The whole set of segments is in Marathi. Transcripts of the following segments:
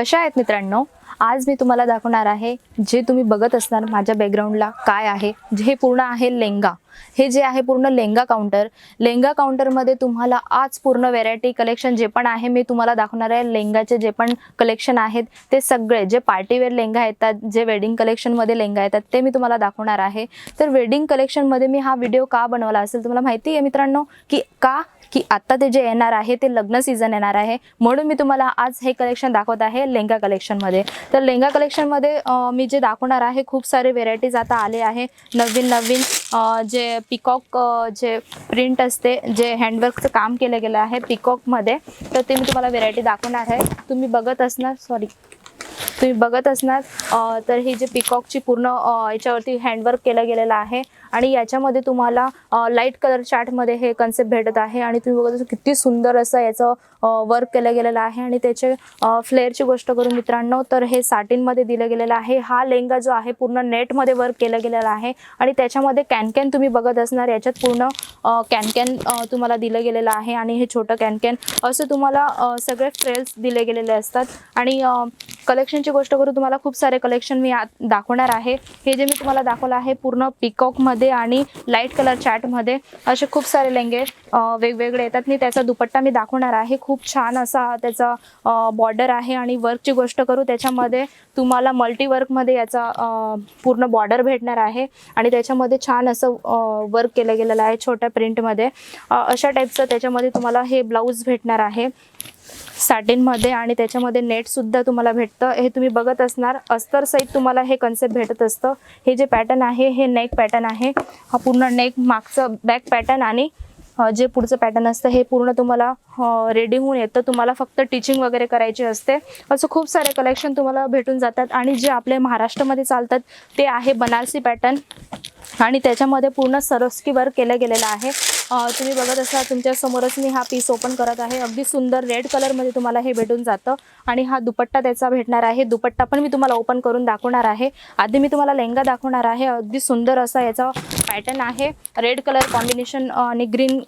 कशा आहेत मित्रांनो? आज मी तुम्हाला दाखवणार आहे जे तुम्ही बघत असणार माझ्या बॅकग्राऊंडला काय आहे. जे हे पूर्ण आहे लेंगा. हे जे आहे पूर्ण लेंगा काउंटर लेंगा काउंटरमध्ये तुम्हाला आज पूर्ण व्हेरायटी कलेक्शन जे पण आहे मी तुम्हाला दाखवणार आहे. लेंगाचे जे पण कलेक्शन आहेत ते सगळे जे पार्टीवेअर लेंगा येतात जे वेडिंग कलेक्शनमध्ये लेंगा येतात ते मी तुम्हाला दाखवणार आहे. तर वेडिंग कलेक्शनमध्ये मी हा व्हिडिओ का बनवला असेल तुम्हाला माहिती आहे मित्रांनो? की का की आत्ता ते जे येणार आहे ते लग्न सीझन येणार आहे. म्हणून मी तुम्हाला आज हे कलेक्शन दाखवत आहे लेंगा कलेक्शनमध्ये तर लेंगा कलेक्शनमध्ये मी जे दाखवणार आहे खूप सारे व्हेरायटीज आता आले आहे. नवीन नवीन जे पिकॉक जे प्रिंट असते जे हँडवर्कचं काम केलं गेलं आहे पिकॉकमध्ये तर ते मी तुम्हाला व्हेरायटी दाखवणार आहे. तुम्ही बघत असणार सॉरी तुम्ही बघत असणार. तर ही जी पिकॉकची पूर्ण याच्यावरती हँडवर्क केलं गेलेलं आहे. आणि याच्यामध्ये तुम्हाला लाइट कलर चार्टमध्ये हे कन्सेप्ट भेटत आहे. आणि तुम्ही बघत असं किती सुंदर असं याचं वर्क केलं गेलेलं आहे. आणि त्याचे फ्लेअरची गोष्ट करू मित्रांनो तर हे साटीनमध्ये दिलं गेलेलं आहे. हा लेंगा जो आहे पूर्ण नेटमध्ये वर्क केलं गेलेलं आहे. आणि त्याच्यामध्ये कॅनकॅन तुम्ही बघत असणार. याच्यात पूर्ण कॅनकॅन तुम्हाला दिलं गेलेलं आहे. आणि हे छोटं कॅनकॅन असं तुम्हाला सगळे फ्रेल्स दिले गेलेले असतात. आणि कलेक्शनची गोष्ट करू तुम्हाला खूप सारे कलेक्शन मी दाखवणार आहे. हे जे मी तुम्हाला दाखवलं आहे पूर्ण पिकॉकमध्ये आणि लाइट कलर चॅटमध्ये असे खूप सारे लेंगे वेगवेगळे येतात. मी त्याचा दुपट्टा मी दाखवणार आहे. खूप छान असा त्याचा बॉर्डर आहे आणि वर्कची गोष्ट करू त्याच्यामध्ये तुम्हाला मल्टीवर्कमध्ये याचा पूर्ण बॉर्डर भेटणार आहे. आणि त्याच्यामध्ये छान असं वर्क केलं गेलेलं आहे छोट्या प्रिंटमध्ये अशा टाईपचं त्याच्यामध्ये तुम्हाला हे ब्लाऊज भेटणार आहे. सॅटिनमध्ये आणि त्याच्यामध्ये नेटसुद्धा तुम्हाला भेटतं. हे तुम्ही बघत असणार. अस्तर सहित तुम्हाला हे कन्सेप्ट भेटत असतं. हे जे पॅटर्न आहे हे नेक पॅटर्न आहे. हा पूर्ण नेक मागचं बॅक पॅटर्न आणि जे पुढचं पॅटर्न असतं हे पूर्ण तुम्हाला रेडी होऊन येतं. तुम्हाला फक्त टीचिंग वगैरे करायची असते. असं खूप सारे कलेक्शन तुम्हाला भेटून जातात. आणि जे आपले महाराष्ट्रामध्ये चालतात ते आहे बनारसी पॅटर्न आणि त्याच्यामध्ये पूर्ण सरस्की वर्क केलं गेलेलं आहे. तुम्ही बघत असाल तुमच्या समोरच मी हा पीस ओपन करत आहे. अगदी सुंदर रेड कलरमध्ये तुम्हाला हे भेटून जातं. आणि हा दुपट्टा त्याचा भेटणार आहे. दुपट्टा पण मी तुम्हाला ओपन करून दाखवणार आहे. आधी मी तुम्हाला लेंगा दाखवणार आहे. अगदी सुंदर असा याचा पॅटर्न आहे. रेड कलर कॉम्बिनेशन आणि ग्रीन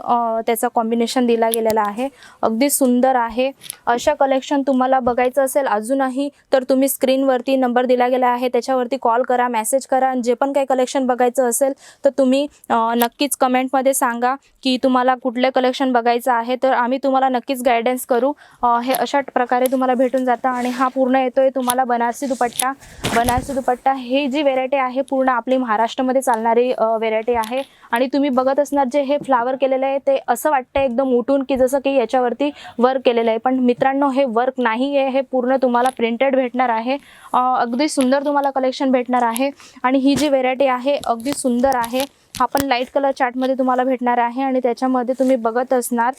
त्याचा कॉम्बिनेशन दिला गेलेला आहे. अगदी सुंदर आहे. अशा कलेक्शन तुम्हाला बघायचं असेल अजूनही तर तुम्ही स्क्रीनवरती नंबर दिला गेला आहे. त्याच्यावरती कॉल करा मेसेज करा. आणि जे पण काही कलेक्शन बघायचं असेल तर तुम्ही नक्कीच कमेंटमध्ये सांगा. की तुम्हाला कुठलं कलेक्शन बघायचं आहे तर आम्ही तुम्हाला नक्कीच गायडन्स करू. हे अशा प्रकारे तुम्हाला भेटून जातं आणि हा पूर्ण येतोय तुम्हाला बनारसी दुपट्टा. बनारसी दुपट्टा हे जी व्हेरायटी आहे पूर्ण आपली महाराष्ट्रामध्ये चालणारी व्हेरायटी आहे. आणि तुम्ही बघत असणार जे हे फ्लावर केलेलं आहे ते असं वाटतं एकदम उठून की जसं की याच्यावरती वर्क केलेलं आहे. पण मित्रांनो हे वर्क नाही आहे हे पूर्ण तुम्हाला प्रिंटेड भेटणार आहे. अगदी सुंदर तुम्हाला कलेक्शन भेटणार आहे. आणि ही जी व्हेरायटी आहे अगदी सुंदर आहे. हा पण लाइट कलर चार्टमध्ये तुम्हाला भेटणार आहे आणि त्याच्यामध्ये तुम्ही बघत असणार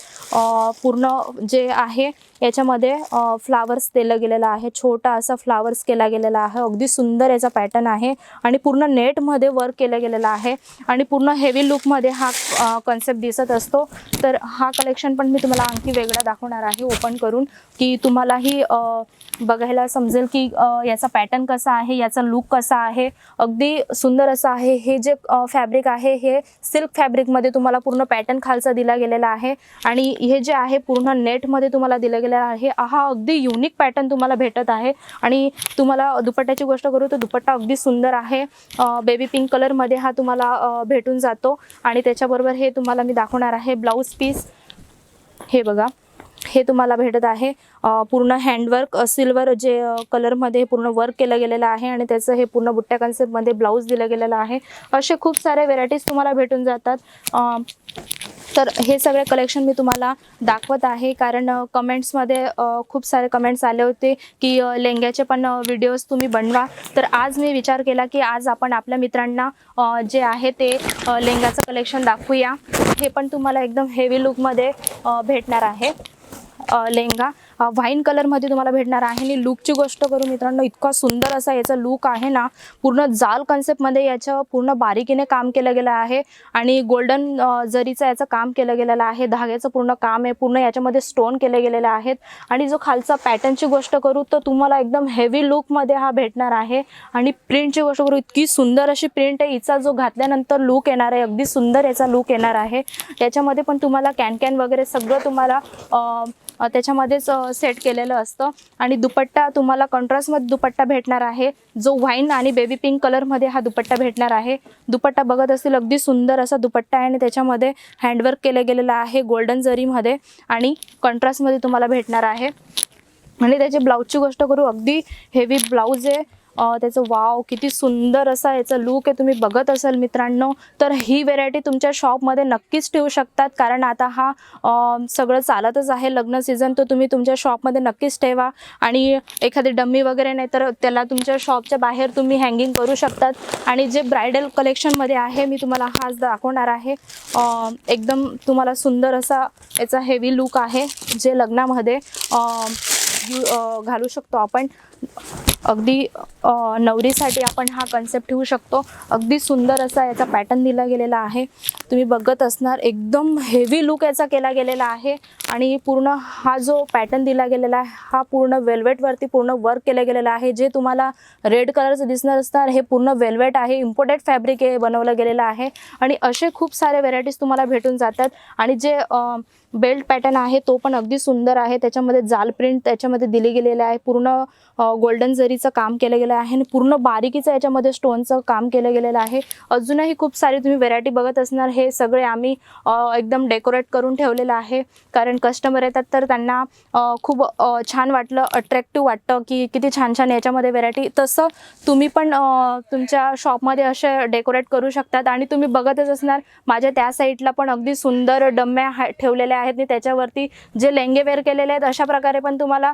पूर्ण जे आहे याच्यामध्ये फ्लावर्स दिलं गेलेलं आहे. छोटा असा फ्लावर्स केला गेलेला आहे. अगदी सुंदर याचा पॅटर्न आहे आणि पूर्ण नेटमध्ये वर्क केलं गेलेलं आहे आणि पूर्ण हेवी लुकमध्ये हा कन्सेप्ट दिसत असतो. तर हा कलेक्शन पण मी तुम्हाला आणखी वेगळा दाखवणार आहे ओपन करून की तुम्हालाही बघायला समजेल की याचा पॅटर्न कसा आहे याचा लुक कसा आहे. अगदी सुंदर असं आहे. हे जे फॅब्रिक आहे हे सिल्क फॅब्रिकमध्ये तुम्हाला पूर्ण पॅटर्न खालचा दिला गेलेला आहे. आणि हे जे आहे पूर्ण नेटमध्ये तुम्हाला दिलं गेलेलं आहे. हा अगदी युनिक पॅटर्न तुम्हाला भेटत आहे. आणि तुम्हाला दुपट्ट्याची गोष्ट करू तर दुपट्टा अगदी सुंदर आहे. बेबी पिंक कलरमध्ये हा तुम्हाला भेटून जातो. आणि त्याच्याबरोबर हे तुम्हाला मी दाखवणार आहे ब्लाऊज पीस हे बघा. हे तुम्हाला भेटत आहे. पूर्ण हँडवर्क सिल्वर जे कलरमध्ये पूर्ण वर्क केलं गेलेलं आहे आणि त्याचं हे पूर्ण बुट्ट्या कन्सेप्टमध्ये ब्लाऊज दिलं गेलेलं आहे. असे खूप सारे व्हेरायटीज तुम्हाला भेटून जातात. तर हे सगळे कलेक्शन मी तुम्हाला दाखवत आहे. कारण कमेंट्समध्ये खूप सारे कमेंट्स आले होते की लेंग्याचे पण व्हिडिओज तुम्ही बनवा. तर आज मी विचार केला की आज आपण आपल्या मित्रांना जे आहे ते लेंग्याचं लेंगाचं कलेक्शन दाखवूया. हे पण तुम्हाला एकदम हेवी लुकमध्ये भेटणार आहे. लेहंगा. व्हाईन कलरमध्ये तुम्हाला भेटणार आहे. आणि लुकची गोष्ट करू मित्रांनो इतका सुंदर असा याचा लुक आहे ना पूर्ण जाल कन्सेप्टमध्ये याचं पूर्ण बारीकीने काम केलं गेलं आहे. आणि गोल्डन जरीचं याचं काम केलं गेलेलं आहे. धाग्याचं पूर्ण काम आहे. पूर्ण याच्यामध्ये स्टोन केले गेलेले आहेत. आणि जो खालचा पॅटर्नची गोष्ट करू तर तुम्हाला एकदम हेवी लुकमध्ये हा भेटणार आहे. आणि प्रिंटची गोष्ट करू इतकी सुंदर अशी प्रिंट आहे. हिचा जो घातल्यानंतर लुक येणार आहे अगदी सुंदर याचा लुक येणार आहे. याच्यामध्ये पण तुम्हाला कॅन कॅन वगैरे सगळं तुम्हाला त्याच्यामध्येच सेट केलेलं असतं. आणि दुपट्टा तुम्हाला कॉन्ट्रास्टमध्ये दुपट्टा भेटणार आहे. जो व्हाईन आणि बेबी पिंक कलरमध्ये हा दुपट्टा भेटणार आहे. दुपट्टा बघत असतील अगदी सुंदर असा दुपट्टा आहे आणि त्याच्यामध्ये हँडवर्क केलं गेलेलं आहे गोल्डन जरीमध्ये आणि कॉन्ट्रास्टमध्ये तुम्हाला भेटणार आहे. आणि त्याची ब्लाऊजची गोष्ट करू अगदी हेवी ब्लाऊज आहे. त्याचं वाव किती सुंदर असा याचा लुक आहे. तुम्ही बघत असाल मित्रांनो तर ही व्हेरायटी तुमच्या शॉपमध्ये नक्कीच ठेवू शकतात. कारण आता हा सगळं चालतच आहे. लग्न सीझन तर तुम्ही तुमच्या शॉपमध्ये नक्कीच ठेवा. आणि एखादी डम्मी वगैरे नाही तर त्याला तुमच्या शॉपच्या बाहेर तुम्ही हँगिंग करू शकतात. आणि जे ब्रायडल कलेक्शनमध्ये आहे मी तुम्हाला हाच दाखवणार आहे. एकदम तुम्हाला सुंदर असा याचा हेवी लुक आहे जे लग्नामध्ये घालू शकतो आपण. अगदी नवरीसाठी आपण हा कन्सेप्ट ठेवू शकतो. अगदी सुंदर असा याचा पॅटर्न दिला गेलेला आहे. तुम्ही बघत असणार एकदम हेवी लुक याचा केला गेलेला आहे. आणि पूर्ण हा जो पॅटर्न दिला गेलेला आहे हा पूर्ण वेल्वेटवरती पूर्ण वर्क केलं गेलेला आहे. जे तुम्हाला रेड कलरचं दिसणार असणार हे पूर्ण वेल्वेट आहे. इम्पोर्टेड फॅब्रिक हे बनवलं गेलेलं आहे. आणि असे खूप सारे व्हेरायटीज तुम्हाला भेटून जातात. आणि जे बेल्ट पॅटर्न आहे तो पण अगदी सुंदर आहे. त्याच्यामध्ये जाल प्रिंट त्याच्यामध्ये दिली गेलेलं आहे. पूर्ण गोल्डन जरीचं काम केलं गेलं आहे आणि पूर्ण बारीकीचं याच्यामध्ये स्टोनचं काम केलं गेलेलं आहे. अजूनही खूप सारी तुम्ही व्हेरायटी बघत असणार. हे सगळे आम्ही एकदम डेकोरेट करून ठेवलेलं आहे. कारण कस्टमर येतात तर त्यांना खूप छान वाटलं अट्रॅक्टिव्ह वाटतं की किती छान छान याच्यामध्ये व्हेरायटी तसं तुम्ही पण तुमच्या शॉपमध्ये असे डेकोरेट करू शकतात आणि तुम्ही बघतच असणार. माझ्या त्या साईडला पण अगदी सुंदर डम्या हा- ठेवलेल्या आहेत आणि त्याच्यावरती जे लेंगे वेअर केलेले आहेत अशा प्रकारे पण तुम्हाला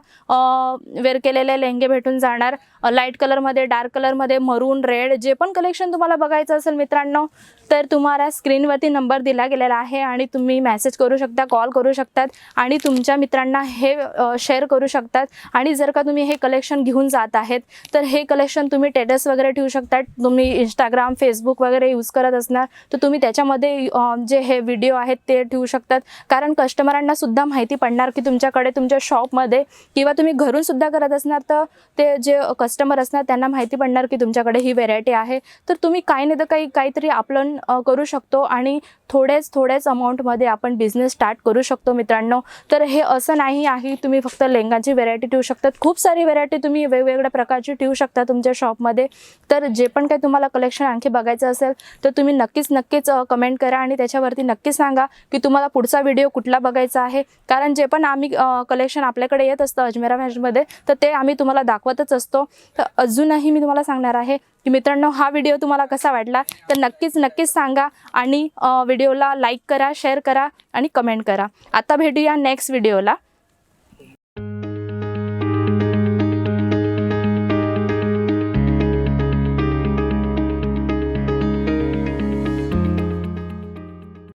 वेअर केलेले लेंगे भेटून जाणार. लाइट कलरमध्ये डार्क कलरमध्ये मरून रेड जे पण कलेक्शन तुम्हाला बघायचं असेल मित्रांनो तर तुम्हाला स्क्रीनवरती नंबर दिला गेलेला आहे आणि तुम्ही मेसेज करू शकता कॉल करू शकतात आणि तुमच्या मित्रांना हे शेअर करू शकतात. आणि जर का तुम्ही हे कलेक्शन घेऊन जात आहेत तर हे कलेक्शन तुम्ही टेटस वगैरे ठेवू शकतात. तुम्ही इंस्टाग्राम फेसबुक वगैरे यूज करत असणार तर तुम्ही त्याच्यामध्ये जे हे व्हिडिओ आहेत ते ठेवू शकतात. कारण कस्टमरांना सुद्धा माहिती पडणार की तुमच्याकडे तुमच्या शॉपमध्ये किंवा तुम्ही घरून सुद्धा करत असणार तर ते जे कस्टमर असणार त्यांना माहिती पडणार की तुमच्याकडे ही व्हेरायटी आहे. तर तुम्ही काही नाही तर काही काहीतरी आपण करू शकतो आणि थोड्याच थोड्याच अमाऊंटमध्ये आपण बिझनेस स्टार्ट करू शकतो मित्रांनो. तर हे असं नाही आहे तुम्ही फक्त लेंगाची व्हेरायटी ठेवू शकतात. खूप सारी व्हेरायटी तुम्ही वेगवेगळ्या प्रकारची ठेवू शकता तुमच्या शॉपमध्ये तर जे पण काही तुम्हाला कलेक्शन आणखी बघायचं असेल तर तुम्ही नक्कीच नक्कीच कमेंट करा आणि त्याच्यावरती नक्की सांगा की तुम्हाला पुढचा व्हिडिओ कुठला बघायचा आहे. कारण जे पण आम्ही कलेक्शन आपल्याकडे येत असतं अजमेरा फॅशनमध्ये तर ते आम्ही तुम्हाला दाखवतच असतो. तर अजूनही मी तुम्हाला सांगणार आहे की मित्रांनो हा व्हिडिओ तुम्हाला कसा वाटला? तर नक्कीच नक्कीच सांगा आणि व्हिडिओला लाईक करा शेअर करा आणि कमेंट करा. आता भेटूया नेक्स्ट व्हिडिओला